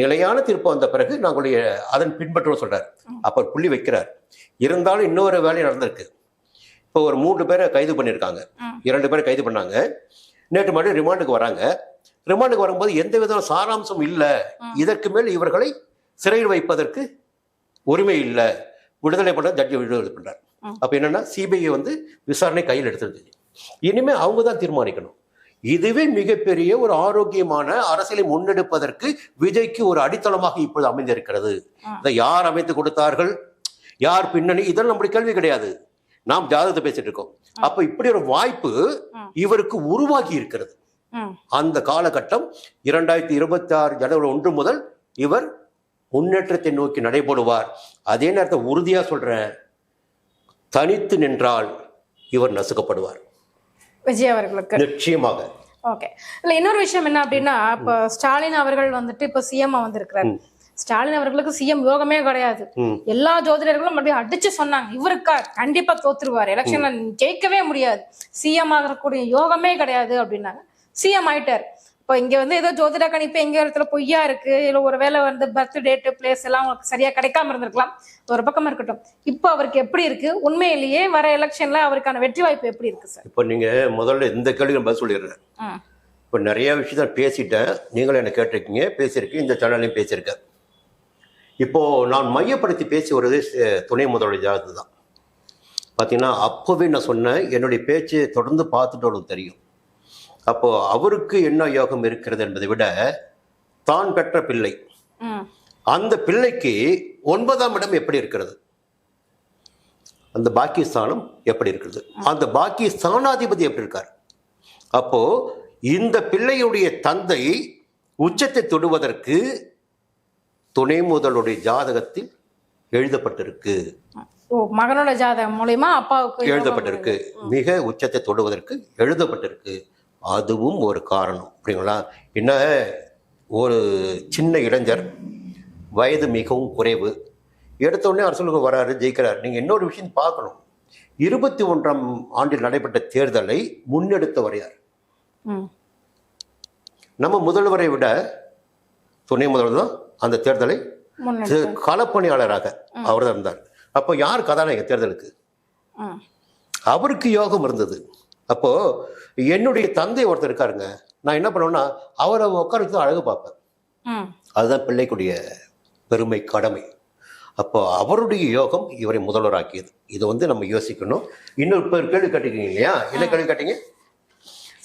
நிலையான தீர்ப்பு வந்த பிறகு நாங்களுடைய அதன் பின்பற்றுவோம் சொல்றாரு. அப்ப புள்ளி வைக்கிறார். இருந்தாலும் இன்னொரு வேலை நடந்திருக்கு. இப்போ ஒரு மூன்று பேரை கைது பண்ணியிருக்காங்க. இரண்டு பேரை கைது பண்ணாங்க. நேற்று மறுபடியும் ரிமாண்டுக்கு வராங்க. ரிமாண்டுக்கு வரும்போது எந்த வித சாராம்சம் இல்லை. இதற்கு மேல் இவர்களை சிறையில் வைப்பதற்கு உரிமை இல்லை. விடுதலை பண்ண ஜட்ஜி விடுதலை பண்றார். ம். அப்ப என்னன்னா சிபிஐ வந்து விசாரணை கையில் எடுத்துருக்கு. இனிமே அவங்க தான் தீர்மானிக்கணும். இதுவே மிகப்பெரிய ஒரு ஆரோக்கியமான அரசியலை முன்னெடுப்பதற்கு விஜய்க்கு ஒரு அடித்தளமாக இப்பொழுது அமைந்திருக்கிறது. இதை யார் அமைத்து கொடுத்தார்கள்? யார் பின்னணி? இதெல்லாம் நம்முடைய கேள்வி கிடையாது. நாம் ஜாதகத்தை பேசிட்டு இருக்கோம். அப்ப இப்படி ஒரு வாய்ப்பு. இவருக்கு உருவாகி இருக்கிறது. அந்த காலகட்டம் இரண்டாயிரத்தி இருபத்தி ஆறு ஜனவரி ஒன்று முதல் இவர் முன்னேற்றத்தை நோக்கி நடைபோடுவார். அதே நேரத்தில் உறுதியா சொல்றேன். தனித்து நின்றால் இவர் நசுக்கப்படுவார். விஜய் அவர்களுக்கு. நிச்சயமாக. ஓகே. இல்ல இன்னொரு விஷயம் என்ன அப்படின்னா இப்போ ஸ்டாலின் அவர்கள் வந்துட்டு இப்போ சிஎம் வந்திருக்கிறார். ஸ்டாலின் அவர்களுக்கு சிஎம் யோகமே கிடையாது. எல்லா ஜோதிடர்களும் மறுபடியும் அடிச்சு சொன்னாங்க. இவருக்கா கண்டிப்பா தோத்துருவாரு. எலெக்ஷன்ல ஜெயிக்கவே முடியாது. சிஎம் ஆகக்கூடிய யோகமே கிடையாது அப்படின்னாங்க. சிஎம் ஆயிட்டார். இப்போ இங்க வந்து ஏதோ ஜோதிட கணிப்பு எங்க இடத்துல பொய்யா இருக்கு? இல்ல ஒருவேளை வந்து பர்த் டேட் பிளேஸ் எல்லாம் உங்களுக்கு சரியா கிடைக்காம இருந்திருக்கலாம். ஒரு பக்கம் இருக்கட்டும். இப்போ அவருக்கு எப்படி இருக்கு? உண்மையிலேயே வர எலெக்ஷன்ல அவருக்கான வெற்றி வாய்ப்பு எப்படி இருக்கு சார் இப்போ நீங்க முதல்ல இந்த கேள்விக்கு பதில் சொல்லிடுறேன். இப்போ நிறைய விஷயத்த பேசிட்டேன். நீங்களும் என்ன கேட்டிருக்கீங்க? பேசியிருக்கீங்க. இந்த சேனல்லையும் பேசியிருக்கேன். இப்போ நான் மையப்படுத்தி பேசி அஹ், துணை ஜாதகத்து தான். பார்த்தீங்கன்னா அப்போவே நான் சொன்னேன் என்னுடைய பேச்சு தொடர்ந்து பார்த்துட்டு அவளுக்கு தெரியும். அப்போ அவருக்கு என்ன யோகம் இருக்கிறது என்பதை விட தான் பெற்ற பிள்ளை. அந்த பிள்ளைக்கு ஒன்பதாம் இடம் எப்படி இருக்கிறது? அந்த பாக்கியஸ்தானம் எப்படி இருக்கிறது? அந்த பாக்கிய ஸ்தானாதிபதி எப்படி இருக்கார்? அப்போ இந்த பிள்ளையுடைய தந்தை உச்சத்தை தொடுவதற்கு துணை முதலுடைய ஜாதகத்தில் எழுதப்பட்டிருக்கு. மகனோட ஜாதகம் மூலியமா அப்பாவுக்கு எழுதப்பட்டிருக்கு. மிக உச்சத்தை தொடுவதற்கு எழுதப்பட்டிருக்கு. அதுவும் ஒரு காரணம் அப்படிங்களா என்ன ஒரு சின்ன இளைஞர் வயது மிகவும் குறைவு. எடுத்த உடனே அரசுக்கு வராரு ஜெயிக்கிறார். நீங்கள் இன்னொரு விஷயம் பார்க்கணும். இருபத்தி ஒன்றாம் ஆண்டில் நடைபெற்ற தேர்தலை முன்னெடுத்தவர் யார்? ம். நம்ம முதல்வரை விட துணை முதல்வர் தான் அந்த தேர்தலை களப்பணியாளராக அவர் தான் இருந்தார். அப்போ யார் கதாநாயகர் தேர்தலுக்கு? அவருக்கு யோகம் இருந்தது. அப்போ என்னுடைய தந்தை ஒருத்தர் இருக்காருங்க. நான் என்ன பண்ணுவேன்னா அவரை உட்கார வச்சு அழகு பார்ப்பேன். அதுதான் பிள்ளைக்குடைய பெருமை கடமை. அப்போ அவருடைய யோகம் இவரை முதல்வராக்கியது. இதை வந்து நம்ம யோசிக்கணும். இன்னொரு பேர் கேள்வி கேட்டிருக்கீங்க இல்லையா? என்ன கேள்வி கேட்டீங்க?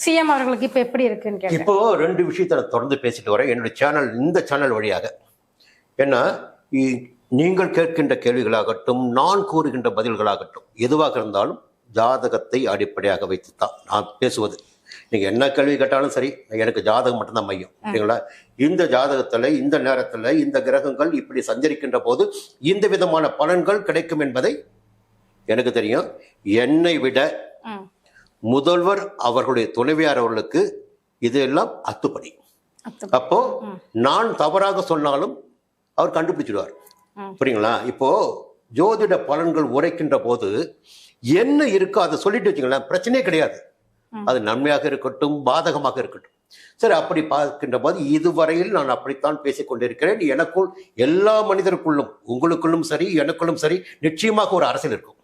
சிஎம் அவர்களுக்கு இப்ப எப்படி இருக்குன்னு இப்போ ரெண்டு விஷயத்தை நான் தொடர்ந்து பேசிட்டு வரேன். என்னுடைய சேனல் இந்த சேனல் வழியாக. ஏன்னா நீங்கள் கேட்கின்ற கேள்விகளாகட்டும் நான் கூறுகின்ற பதில்களாகட்டும் எதுவாக இருந்தாலும் ஜாதகத்தை அடிப்படையாக வைத்து தான் நான் பேசுவது. நீங்க என்ன கேள்வி கேட்டாலும் சரி எனக்கு ஜாதகம் மட்டும்தான் மையம் சரிங்களா? இந்த ஜாதகத்துல இந்த நேரத்துல இந்த கிரகங்கள் இப்படி சஞ்சரிக்கின்ற போது இந்த விதமான பலன்கள் கிடைக்கும் என்பதை எனக்கு தெரியும். என்னை விட முதல்வர் அவர்களுடைய துணைவியார் அவர்களுக்கு இதெல்லாம் அத்துப்படி. அத்து- அப்போ நான் தவறாக சொன்னாலும் அவர் கண்டுபிடிச்சிடுவார். புரியுங்களா? இப்போ ஜோதிட பலன்கள் உரைக்கின்ற போது என்ன இருக்கோ அதை சொல்லிட்டு வச்சுங்களேன் பிரச்சனையே கிடையாது. அது நன்மையாக இருக்கட்டும் பாதகமாக இருக்கட்டும். சரி அப்படி பார்க்கின்ற போது இதுவரையில் நான் அப்படித்தான் பேசிக் கொண்டிருக்கிறேன். எனக்குள் எல்லா மனிதருக்குள்ளும் உங்களுக்குள்ளும் சரி எனக்குள்ளும் சரி நிச்சயமாக ஒரு அரசியல் இருக்கும்.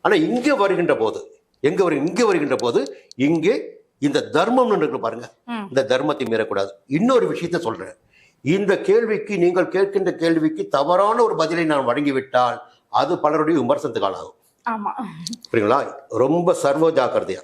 ஆனா இங்கே வருகின்ற போது எங்க வரு இங்கே வருகின்ற போது இங்கே இந்த தர்மம் இருக்கு பாருங்க. இந்த தர்மத்தை மீறக்கூடாது. இன்னொரு விஷயத்தை சொல்றேன். இந்த கேள்விக்கு நீங்கள் கேட்கின்ற கேள்விக்கு தவறான ஒரு பதிலை நான் வழங்கிவிட்டால் அது பலருடைய விமர்சனத்துக்கு ஆளாகும். ஆமா. புரியுங்களா? ரொம்ப சர்வ ஜாக்கிரதையா.